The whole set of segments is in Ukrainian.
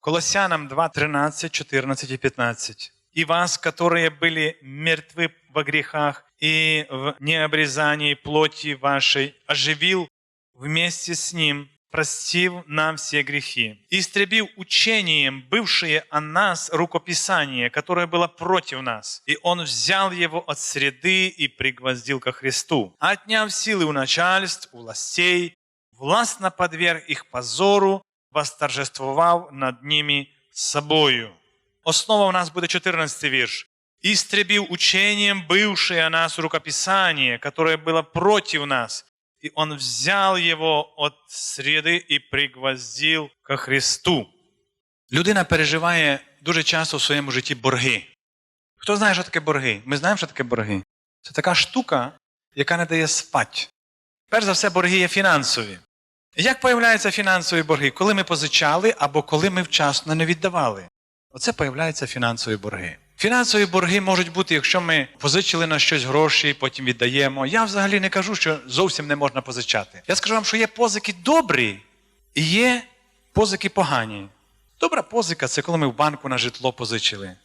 Колоссянам 2, 13, 14 и 15. «И вас, которые были мертвы во грехах и в необрезании плоти вашей, оживил вместе с Ним, простив нам все грехи, и истребив учением бывшее о нас рукописание, которое было против нас. И Он взял его от среды и пригвоздил ко Христу, отняв силы у начальств, у властей, властно подверг их позору, восторжествовав над ними собою. Основа у нас буде 14 вірш. «Истребил учением бывшее о нас рукописание, которое было против нас, и он взял его от среди і пригвоздил ко Христу». Людина переживає дуже часто в своєму житті борги. Хто знає, що таке борги? Ми знаємо, що таке борги. Це така штука, яка не дає спати. Перш за все, борги є фінансові. Як появляються фінансові борги? Коли ми позичали або коли ми вчасно не віддавали. Оце появляються фінансові борги. Фінансові борги можуть бути, якщо ми позичили на щось гроші, потім віддаємо. Я взагалі не кажу, що зовсім не можна позичати. Я скажу вам, що є позики добрі і є позики погані. Добра позика це коли ми в банку на житло позичили.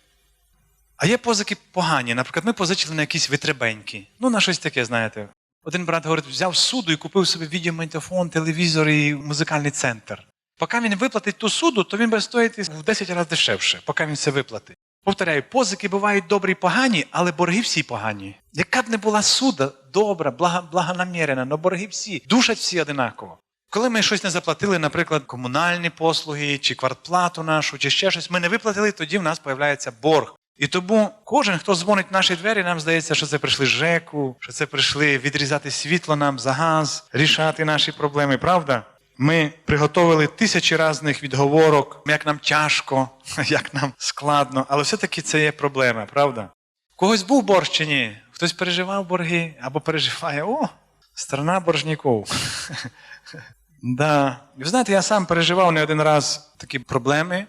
А є позики погані. Наприклад, ми позичили на якісь витребеньки. Ну, на щось таке, знаєте. Один брат говорить, взяв суду і купив собі відеомагнітофон, телевізор і музикальний центр. Поки він виплатить ту суду, то він буде стоїти в 10 разів дешевше, поки він це виплатить. Повторяю, позики бувають добрі і погані, але борги всі погані. Яка б не була суда, добра, благонамірена, але борги всі, душать всі одинаково. Коли ми щось не заплатили, наприклад, комунальні послуги, чи квартплату нашу, чи ще щось, ми не виплатили, тоді в нас з'являється борг. І тому кожен, хто дзвонить в наші двері, нам здається, що це прийшли ЖЕКу, що це прийшли відрізати світло нам за газ, рішати наші проблеми, правда? Ми приготовили тисячі різних відговорок, як нам тяжко, як нам складно, але все-таки це є проблема, правда? У когось був борг чи ні? Хтось переживав борги або переживає, о, страна боржників. да. Ви знаєте, я сам переживав не один раз такі проблеми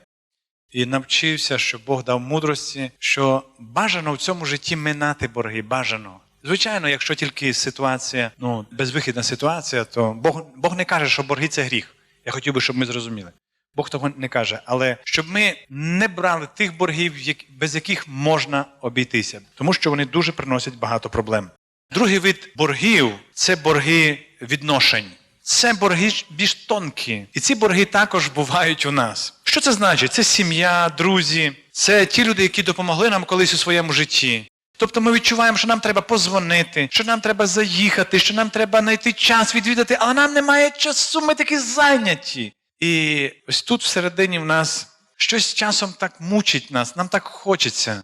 і навчився, що Бог дав мудрості, що бажано в цьому житті минати борги, бажано. Звичайно, якщо тільки ситуація, ну, безвихідна ситуація, то Бог, Бог не каже, що борги це гріх. Я хотів би, щоб ми зрозуміли. Бог того не каже. Але щоб ми не брали тих боргів, як- без яких можна обійтися, тому що вони дуже приносять багато проблем. Другий вид боргів це борги відношень. Це борги більш тонкі. І ці борги також бувають у нас. Що це значить? Це сім'я, друзі, це ті люди, які допомогли нам колись у своєму житті. Тобто ми відчуваємо, що нам треба позвонити, що нам треба заїхати, що нам треба знайти час відвідати, але нам немає часу, ми такі зайняті. І ось тут всередині в нас щось часом так мучить нас, нам так хочеться.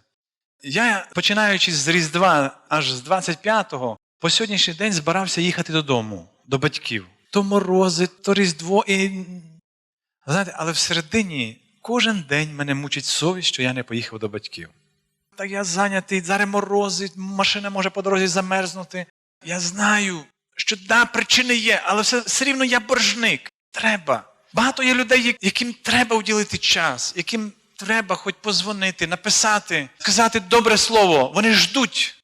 Я, починаючи з Різдва аж з 25-го, по сьогоднішній день збирався їхати додому, до батьків. То морози, то Різдво і. Знаєте, але всередині кожен день мене мучить совість, що я не поїхав до батьків. Та я зайнятий, зараз морози, машина може по дорозі замерзнути. Я знаю, що да, причини є, але все, все рівно я боржник. Треба. Багато є людей, яким треба уділити час, яким треба хоч позвонити, написати, сказати добре слово. Вони ждуть.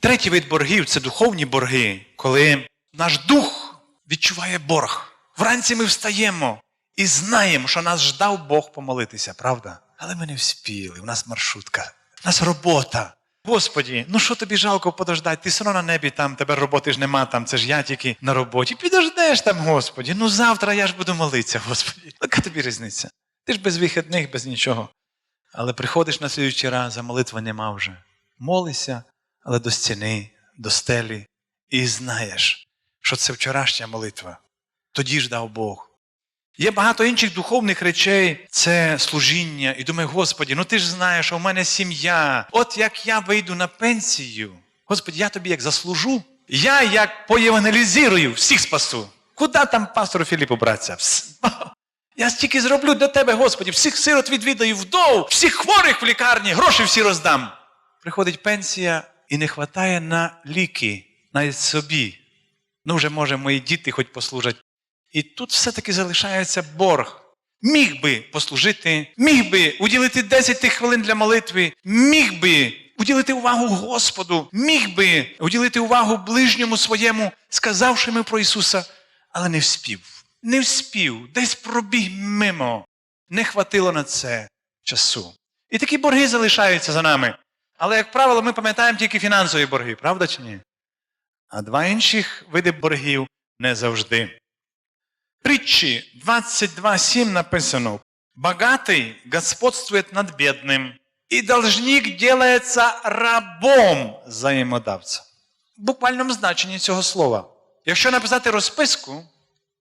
Третій вид боргів це духовні борги, коли наш дух відчуває борг. Вранці ми встаємо і знаємо, що нас ждав Бог помолитися, правда? Але ми не вспіли, у нас маршрутка, у нас робота. Господі, ну що тобі жалко подождати? Ти все одно на небі там, тебе роботи ж нема, там це ж я тільки на роботі. Підождеш там, Господі. Ну завтра я ж буду молитися, Господі. Яка тобі різниця? Ти ж без вихідних, без нічого. Але приходиш на слідчий раз, а молитва нема вже. Молися, але до стіни, до стелі, і знаєш, що це вчорашня молитва. Тоді ж дав Бог. Є багато інших духовних речей, це служіння. І думаю, Господі, ну ти ж знаєш, що в мене сім'я. От як я вийду на пенсію, Господі, я тобі як заслужу, я як поєвангелізірую, всіх спасу. Куди там пастору Філіпу братися? Я стільки зроблю для тебе, Господі, всіх сирот відвідаю вдов, всіх хворих в лікарні, гроші всі роздам. Приходить пенсія і не вистачає на ліки, навіть собі. Ну, вже, може, мої діти хоч послужать. І тут все-таки залишається борг. Міг би послужити, міг би уділити 10 тих хвилин для молитви, міг би уділити увагу Господу, міг би уділити увагу ближньому своєму, сказавши ми про Ісуса, але не вспів. Не вспів, десь пробіг мимо. не хватило на це часу. І такі борги залишаються за нами. Але, як правило, ми пам'ятаємо тільки фінансові борги, правда чи ні? А два інших види боргів не завжди. Притчі 22.7 написано: Богатый господствует над бедным, и должник делается рабом взаємодавця. В буквальному значенні цього слова. Якщо написати розписку,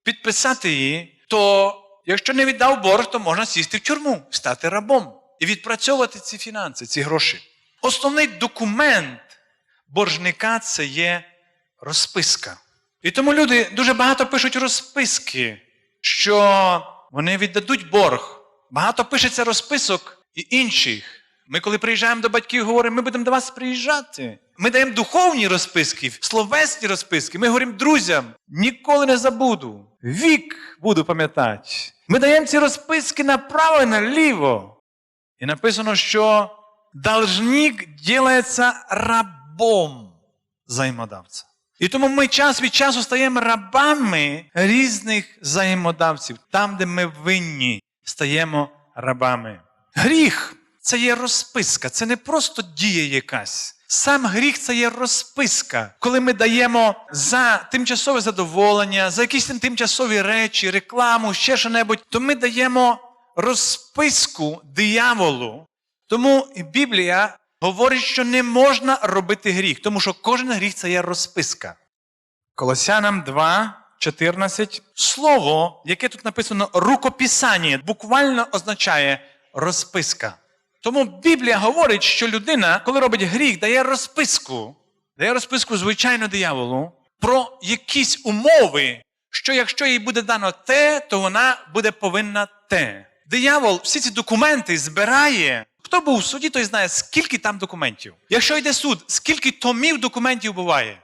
підписати її, то якщо не віддав борг, то можна сісти в тюрму, стати рабом і відпрацьовувати ці фінанси, ці гроші. Основний документ боржника це є розписка. І тому люди дуже багато пишуть розписки, що вони віддадуть борг. Багато пишеться розписок і інших. Ми, коли приїжджаємо до батьків, говоримо, ми будемо до вас приїжджати. Ми даємо духовні розписки, словесні розписки. Ми говоримо друзям, ніколи не забуду. Вік буду пам'ятати. Ми даємо ці розписки направо і наліво. І написано, що должник ділається рабом взаємодавця. І тому ми час від часу стаємо рабами різних взаємодавців. Там, де ми винні, стаємо рабами. Гріх це є розписка, це не просто дія якась. Сам гріх це є розписка, коли ми даємо за тимчасове задоволення, за якісь тимчасові речі, рекламу, ще що-небудь, то ми даємо розписку дияволу. Тому Біблія говорить, що не можна робити гріх, тому що кожен гріх це є розписка. Колосянам 2, 14. Слово, яке тут написано рукописання, буквально означає розписка. Тому Біблія говорить, що людина, коли робить гріх, дає розписку, дає розписку, звичайно, дияволу, про якісь умови, що якщо їй буде дано те, то вона буде повинна те. Диявол всі ці документи збирає. Хто був в суді, той знає, скільки там документів. Якщо йде суд, скільки томів документів буває.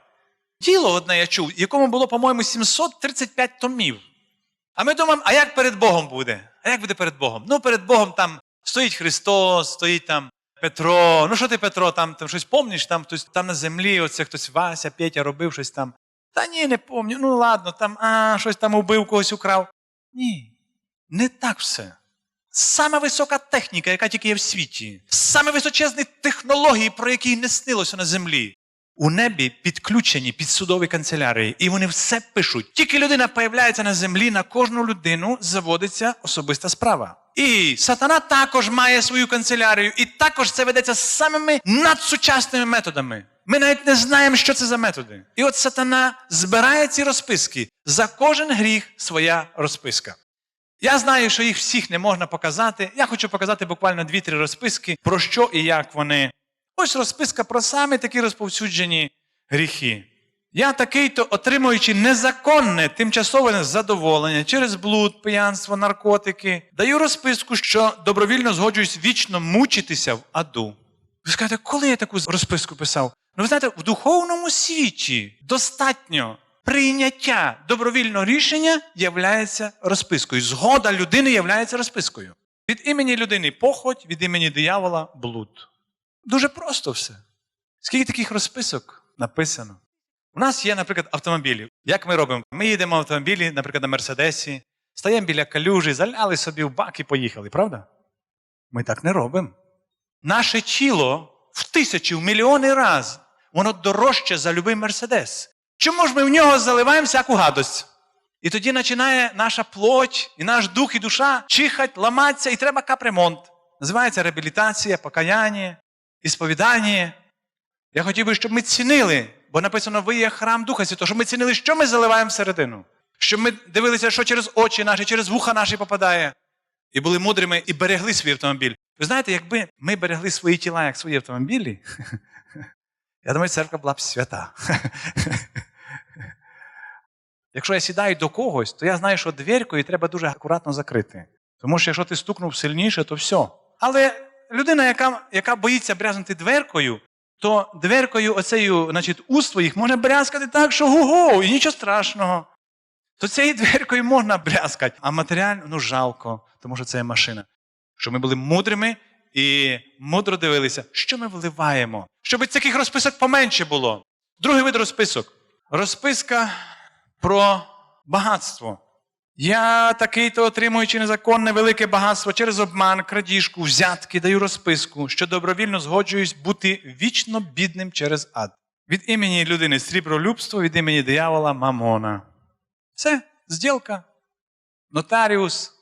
Діло одне я чув, якому було, по-моєму, 735 томів. А ми думаємо, а як перед Богом буде? А як буде перед Богом? Ну, перед Богом там стоїть Христос, стоїть там Петро. Ну що ти, Петро, там, там щось помніш, там хтось там на землі, оце хтось Вася, Петя робив щось там. Та ні, не помню. Ну ладно, там а, щось там убив, когось украв. Ні, не так все. Саме висока техніка, яка тільки є в світі, саме височезні технології, про які не снилося на землі. У небі підключені під судові канцелярії, і вони все пишуть. Тільки людина появляється на землі, на кожну людину заводиться особиста справа. І сатана також має свою канцелярію, і також це ведеться самими надсучасними методами. Ми навіть не знаємо, що це за методи. І от сатана збирає ці розписки. За кожен гріх своя розписка. Я знаю, що їх всіх не можна показати. Я хочу показати буквально дві-три розписки, про що і як вони. Ось розписка про саме такі розповсюджені гріхи. Я такий-то, отримуючи незаконне тимчасове задоволення через блуд, п'янство, наркотики, даю розписку, що добровільно згоджуюсь вічно мучитися в аду. Ви скажете, коли я таку розписку писав? Ну, ви знаєте, в духовному світі достатньо прийняття добровільного рішення являється розпискою. Згода людини являється розпискою. Від імені людини похоть, від імені диявола блуд. Дуже просто все. Скільки таких розписок написано? У нас є, наприклад, автомобілі. Як ми робимо? Ми їдемо в автомобілі, наприклад, на Мерседесі, стаємо біля калюжі, заляли собі в бак і поїхали, правда? Ми так не робимо. Наше тіло в тисячі, в мільйони раз, воно дорожче за любий Мерседес. Чому ж ми в нього заливаємо всяку гадость? І тоді починає наша плоть, і наш дух, і душа чихать, ламатися, і треба капремонт. Називається реабілітація, покаяння, ісповідання. Я хотів би, щоб ми цінили, бо написано, ви є храм Духа Святого, щоб ми цінили, що ми заливаємо всередину. Щоб ми дивилися, що через очі наші, через вуха наші попадає. І були мудрими і берегли свій автомобіль. Ви знаєте, якби ми берегли свої тіла, як свої автомобілі, я думаю, церква була б свята. Якщо я сідаю до когось, то я знаю, що дверкою треба дуже акуратно закрити. Тому що якщо ти стукнув сильніше, то все. Але людина, яка яка боїться брязнути дверкою, то дверкою оцею, значить, уст своїх можна брязкати так, що го-го, і нічого страшного. То цією дверкою можна брязкати, а матеріально ну жалко, тому що це є машина. Щоб ми були мудрими і мудро дивилися, що ми вливаємо, щоб таких розписок поменше було. Другий вид розписок. Розписка про багатство. Я такий-то отримуючи незаконне велике багатство через обман, крадіжку, взятки, даю розписку, що добровільно згоджуюсь бути вічно бідним через ад. Від імені людини срібролюбство, від імені диявола мамона. Це зділка. Нотаріус.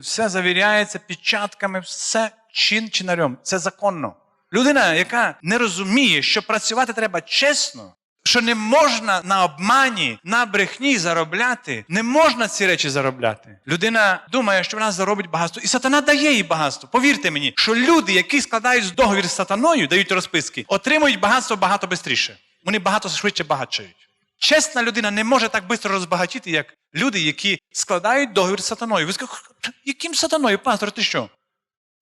Все завіряється печатками, все чин чинарем. Це законно. Людина, яка не розуміє, що працювати треба чесно, що не можна на обмані, на брехні заробляти, не можна ці речі заробляти. Людина думає, що вона заробить багатство, і сатана дає їй багатство. Повірте мені, що люди, які складають договір з сатаною, дають розписки, отримують багатство багато швидше. Вони багато швидше багатшають. Чесна людина не може так швидко розбагатіти, як люди, які складають договір з сатаною. Ви скажете, яким сатаною, пастор, ти що?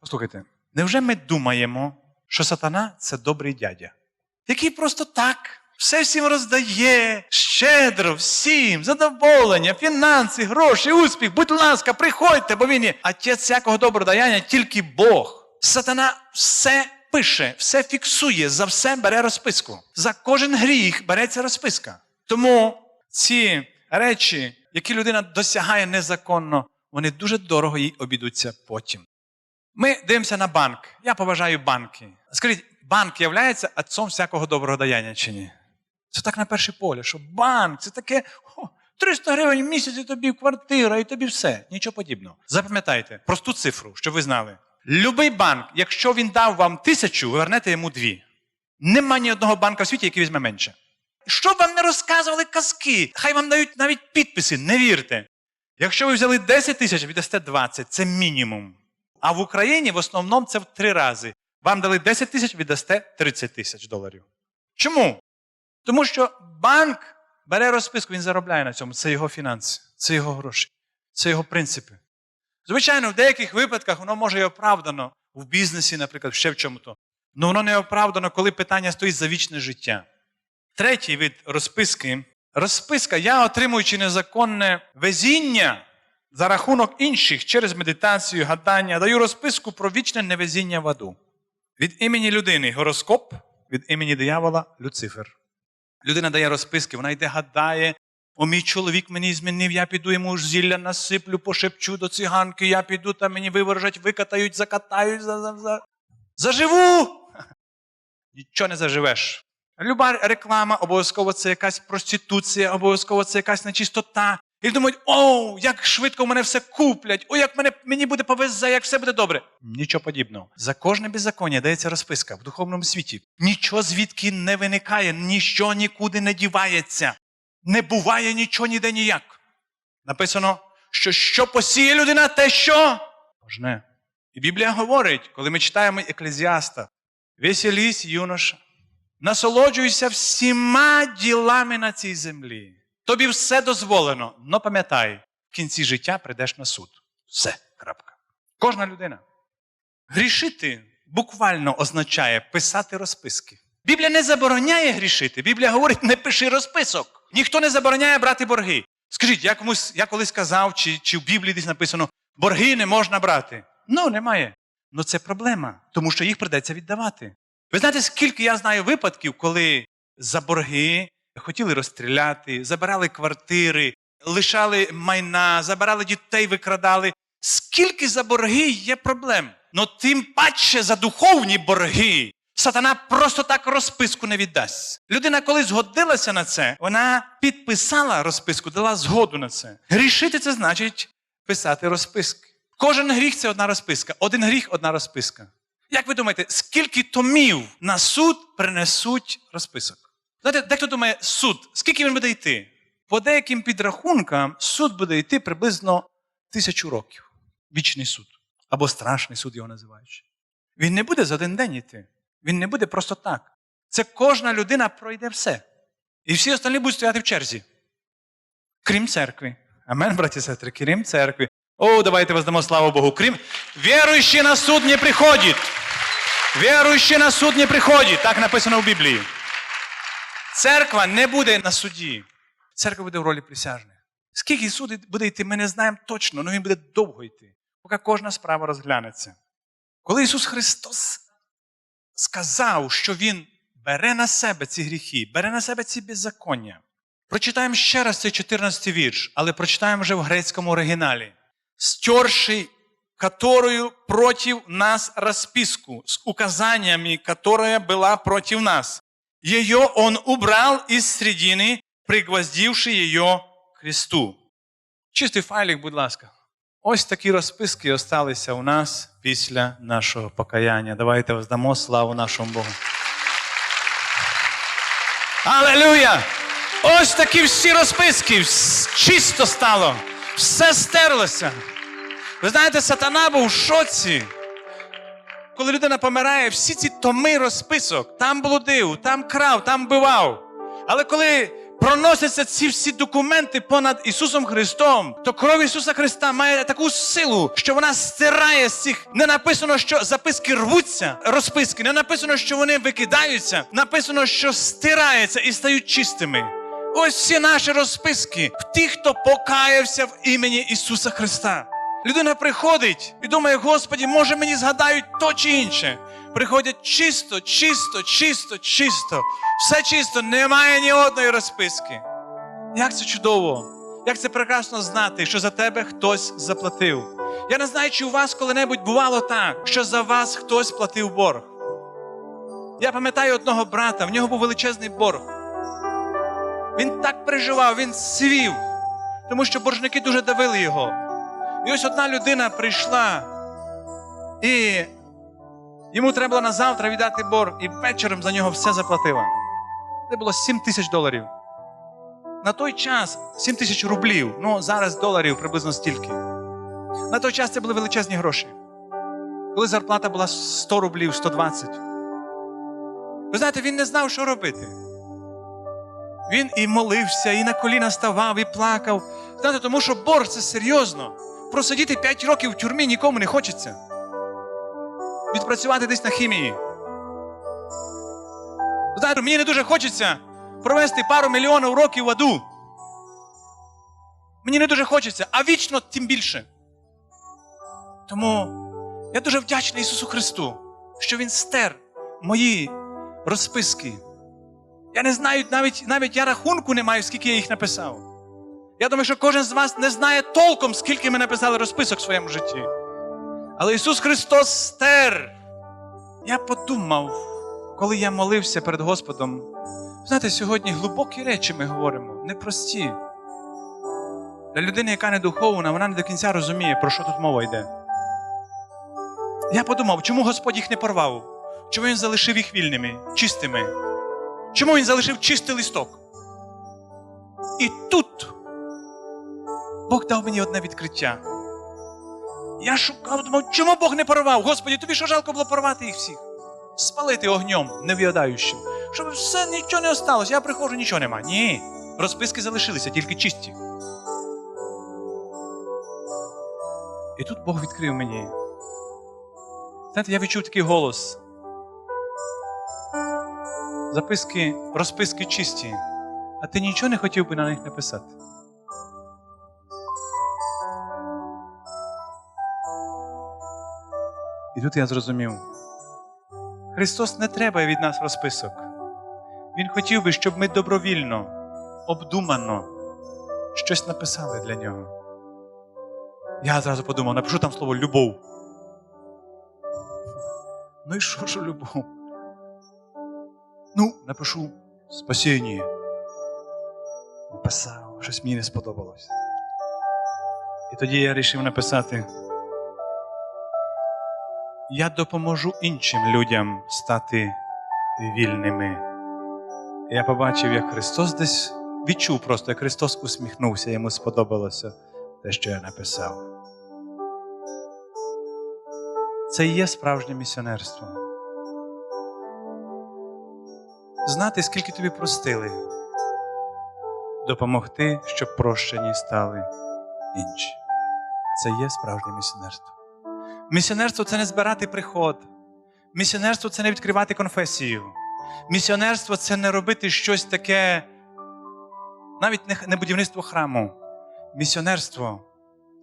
Послухайте, невже ми думаємо, що сатана це добрий дядя, який просто так все всім роздає, щедро, всім, задоволення, фінанси, гроші, успіх, будь ласка, приходьте, бо він є. Отець всякого доброго даяння тільки Бог. Сатана все пише, все фіксує, за все бере розписку. За кожен гріх береться розписка. Тому ці речі, які людина досягає незаконно, вони дуже дорого їй обійдуться потім. Ми дивимося на банк. Я поважаю банки. Скажіть, банк є отцом всякого доброго даяння чи ні? Це так на перше поле, що банк це таке о, 300 гривень в місяць і тобі квартира, і тобі все. Нічого подібного. Запам'ятайте просту цифру, щоб ви знали. Любий банк, якщо він дав вам тисячу, ви вернете йому дві. Нема ні одного банка в світі, який візьме менше. Що вам не розказували казки? Хай вам дають навіть підписи, не вірте. Якщо ви взяли 10 тисяч, віддасте 20, це мінімум. А в Україні в основному це в три рази. Вам дали 10 тисяч, віддасте 30 тисяч доларів. Чому? Тому що банк бере розписку, він заробляє на цьому. Це його фінанси, це його гроші, це його принципи. Звичайно, в деяких випадках воно може і оправдано в бізнесі, наприклад, ще в чому-то. Але воно не оправдано, коли питання стоїть за вічне життя. Третій вид розписки. Розписка, я отримуючи незаконне везіння за рахунок інших через медитацію, гадання, даю розписку про вічне невезіння в аду. Від імені людини гороскоп, від імені диявола Люцифер. Людина дає розписки, вона йде, гадає. О, мій чоловік мені змінив, я піду йому ж зілля насиплю, пошепчу до циганки, я піду, та мені виворожать, викатають, закатають, за, за, за. заживу. Нічого не заживеш. Люба реклама, обов'язково це якась проституція, обов'язково це якась нечистота. І думають, о, як швидко мене все куплять, о, як мене, мені буде повезе, як все буде добре. Нічого подібного. За кожне беззаконня дається розписка в духовному світі. Нічого звідки не виникає, ніщо нікуди не дівається. Не буває нічого ніде ніяк. Написано, що що посіє людина, те що пожне. І Біблія говорить, коли ми читаємо Еклезіаста, веселісь, юноша, насолоджуйся всіма ділами на цій землі. Тобі все дозволено, но пам'ятай, в кінці життя прийдеш на суд. Все. крапка. Кожна людина. Грішити буквально означає писати розписки. Біблія не забороняє грішити. Біблія говорить, не пиши розписок. Ніхто не забороняє брати борги. Скажіть, я комусь, я колись казав, чи, чи в Біблії десь написано, борги не можна брати. Ну, немає. Ну це проблема, тому що їх придеться віддавати. Ви знаєте, скільки я знаю випадків, коли за борги хотіли розстріляти, забирали квартири, лишали майна, забирали дітей, викрадали. Скільки за борги є проблем? Ну тим паче за духовні борги. Сатана просто так розписку не віддасть. Людина, коли згодилася на це, вона підписала розписку, дала згоду на це. Грішити це значить писати розписки. Кожен гріх це одна розписка. Один гріх одна розписка. Як ви думаєте, скільки томів на суд принесуть розписок? Знаєте, дехто думає, суд, скільки він буде йти? По деяким підрахункам суд буде йти приблизно тисячу років. Вічний суд. Або страшний суд його називаючи. Він не буде за один день йти. Він не буде просто так. Це кожна людина пройде все. І всі остальні будуть стояти в черзі. Крім церкви. Амен, браті і сестри, крім церкви. О, давайте воздамо славу Богу. Крім віруючий на суд не приходить. Віруючий на суд не приходить. Так написано в Біблії. Церква не буде на суді. Церква буде в ролі присяжних. Скільки суд буде йти, ми не знаємо точно, але він буде довго йти, поки кожна справа розглянеться. Коли Ісус Христос сказав, що Він бере на себе ці гріхи, бере на себе ці беззаконня, Прочитаємо ще раз цей 14 вірш, але прочитаємо вже в грецькому оригіналі. Стерший которую против нас расписку с указаниями, которая была против нас. Ее он убрал из середины, пригвоздивши ее к кресту. Чистий файлик, будь ласка. Ось такі розписки осталися у нас після нашого покаяння. Давайте воздамо славу нашому Богу. Алелуя! Ось такі всі розписки, чисто стало, все стерлося. Ви знаєте, сатана був в шоці. Коли людина помирає, всі ці томи розписок, там блудив, там крав, там бивав. Але коли проносяться ці всі документи понад Ісусом Христом, то кров Ісуса Христа має таку силу, що вона стирає з цих. Не написано, що записки рвуться, розписки, не написано, що вони викидаються. Написано, що стираються і стають чистими. Ось всі наші розписки в тих, хто покаявся в імені Ісуса Христа. Людина приходить і думає, Господі, може мені згадають то чи інше. Приходять чисто, чисто, чисто, чисто. Все чисто, немає ні одної розписки. Як це чудово! Як це прекрасно знати, що за тебе хтось заплатив. Я не знаю, чи у вас коли-небудь бувало так, що за вас хтось платив борг. Я пам'ятаю одного брата, в нього був величезний борг. Він так переживав, він свів, тому що боржники дуже давили його. І ось одна людина прийшла, і йому треба було на завтра віддати борг, і вечором за нього все заплатила. Це було 7 тисяч доларів. На той час 7 тисяч рублів, ну зараз доларів приблизно стільки. На той час це були величезні гроші. Коли зарплата була 100 рублів, 120. Ви знаєте, він не знав, що робити. Він і молився, і на коліна ставав, і плакав. Знаєте, тому що борг це серйозно. Просидіти 5 років в тюрмі нікому не хочеться. Відпрацювати десь на хімії. Знаєте, мені не дуже хочеться провести пару мільйонів років в аду. Мені не дуже хочеться, а вічно тим більше. Тому я дуже вдячний Ісусу Христу, що Він стер мої розписки. Я не знаю, навіть, навіть я рахунку не маю, скільки я їх написав. Я думаю, що кожен з вас не знає толком, скільки ми написали розписок в своєму житті. Але Ісус Христос стер. Я подумав, коли я молився перед Господом. Знаєте, сьогодні глибокі речі ми говоримо, непрості. Для людини, яка не духовна, вона не до кінця розуміє, про що тут мова йде. Я подумав, чому Господь їх не порвав? Чому Він залишив їх вільними, чистими? Чому Він залишив чистий листок? І тут Бог дав мені одне відкриття. Я шукав, думав, чому Бог не порвав? Господі, тобі що жалко було порвати їх всіх? Спалити огнем нев'ядаючим. Щоб все нічого не осталось. Я приходжу, нічого нема. Ні. Розписки залишилися, тільки чисті. І тут Бог відкрив мені. Знаєте, я відчув такий голос. Записки, розписки чисті, а ти нічого не хотів би на них написати. І тут я зрозумів. Христос не треба від нас розписок. Він хотів би, щоб ми добровільно, обдумано щось написали для нього. Я зразу подумав, напишу там слово любов. Ну і що ж любов? Ну, напишу спасіння. Написав, щось мені не сподобалось. І тоді я вирішив написати. Я допоможу іншим людям стати вільними. Я побачив, як Христос десь відчув просто, як Христос усміхнувся, йому сподобалося те, що я написав. Це і є справжнє місіонерство. Знати, скільки тобі простили, допомогти, щоб прощені стали інші. Це є справжнє місіонерство. Місіонерство це не збирати приход. Місіонерство це не відкривати конфесію. Місіонерство це не робити щось таке, навіть не- будівництво храму. Місіонерство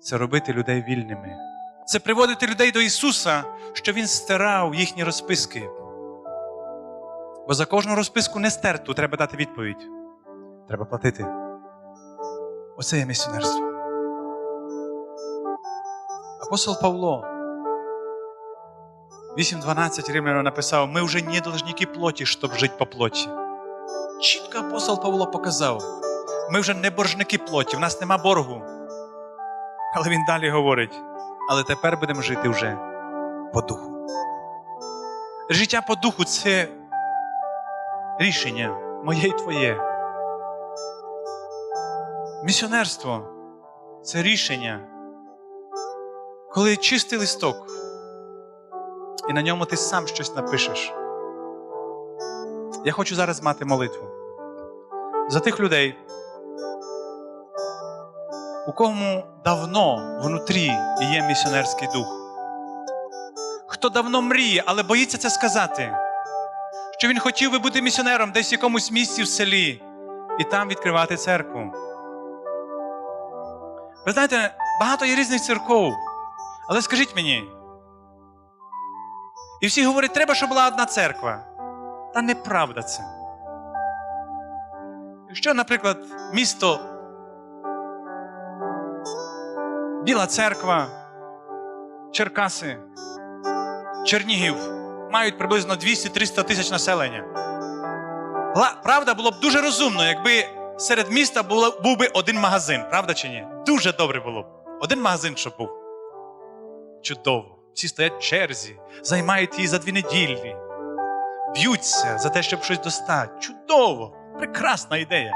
це робити людей вільними. Це приводити людей до Ісуса, що Він стирав їхні розписки. Бо за кожну розписку не стерту треба дати відповідь. Треба платити. Оце є місіонерство. Апостол Павло 8.12 Римлянам написав: ми вже не должники плоті, щоб жити по плоті. Чітко апостол Павло показав: ми вже не боржники плоті, в нас нема боргу. Але він далі говорить: але тепер будемо жити вже по духу. Життя по духу це рішення моє і твоє. Місіонерство це рішення, коли чистий листок, і на ньому ти сам щось напишеш. Я хочу зараз мати молитву за тих людей, у кому давно внутрі є місіонерський дух. Хто давно мріє, але боїться це сказати, що він хотів би бути місіонером десь в якомусь місці в селі і там відкривати церкву. Ви знаєте, багато є різних церков, але скажіть мені. І всі говорять, треба, щоб була одна церква. Та неправда це. Якщо, наприклад, місто Біла церква, Черкаси, Чернігів мають приблизно 200-300 тисяч населення. Правда, було б дуже розумно, якби серед міста було, був би один магазин, правда чи ні? Дуже добре було б. Один магазин, щоб був. Чудово. Всі стоять в черзі, займають її за дві неділі, б'ються за те, щоб щось достати. Чудово! Прекрасна ідея.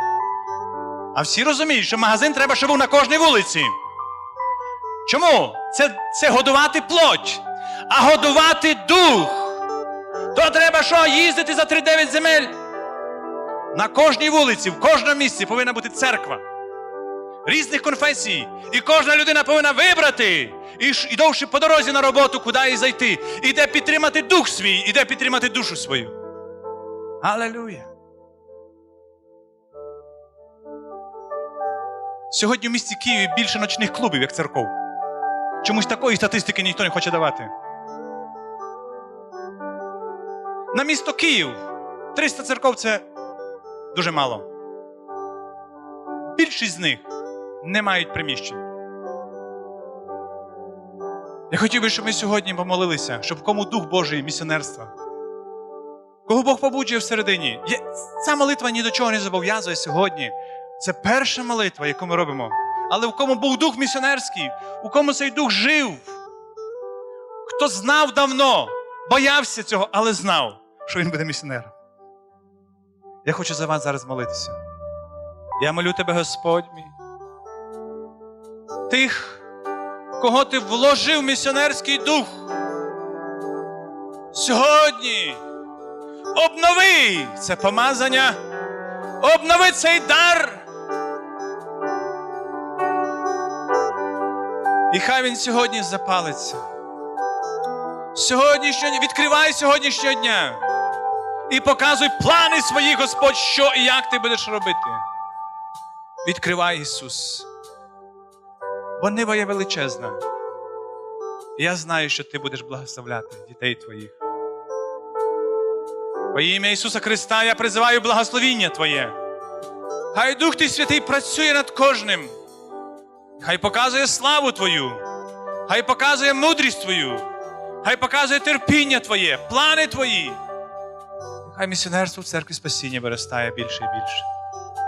А всі розуміють, що магазин треба, щоб був на кожній вулиці. Чому? Це, це годувати плоть, а годувати дух. То треба що їздити за 3-9 земель. На кожній вулиці, в кожному місці повинна бути церква. Різних конфесій. І кожна людина повинна вибрати, і, ідовши по дорозі на роботу, куди їй зайти. Іде підтримати дух свій, іде підтримати душу свою. Алелуя. Сьогодні в місті Києві більше ночних клубів, як церков. Чомусь такої статистики ніхто не хоче давати. На місто Київ 300 церков це дуже мало. Більшість з них не мають приміщень. Я хотів би, щоб ми сьогодні помолилися, щоб кому Дух Божий місіонерства. Кого Бог побуджує всередині. Ця молитва ні до чого не зобов'язує сьогодні. Це перша молитва, яку ми робимо. Але в кому був дух місіонерський, у кому цей дух жив, хто знав давно, боявся цього, але знав, що він буде місіонером. Я хочу за вас зараз молитися. Я молю тебе, Господь мій. Тих, кого ти вложив місіонерський дух. Сьогодні обнови це помазання, обнови цей дар. І хай він сьогодні запалиться. Сьогоднішнього відкривай сьогоднішнього дня і показуй плани свої, Господь, що і як ти будеш робити. Відкривай Ісус. Бо небо є величезна. І я знаю, що ти будеш благословляти дітей твоїх. Во ім'я Ісуса Христа я призиваю благословіння Твоє. Хай Дух Ти Святий працює над кожним. Хай показує славу Твою, хай показує мудрість Твою, хай показує терпіння Твоє, плани Твої. Хай місіонерство в церкві спасіння виростає більше і більше.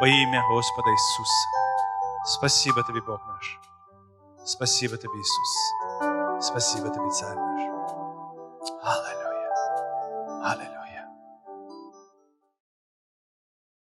Во ім'я Господа Ісуса. Спасибо тобі, Бог наш. Спасибо тебе, Иисус. Спасибо тебе, Царь наш. Аллилуйя. Аллилуйя.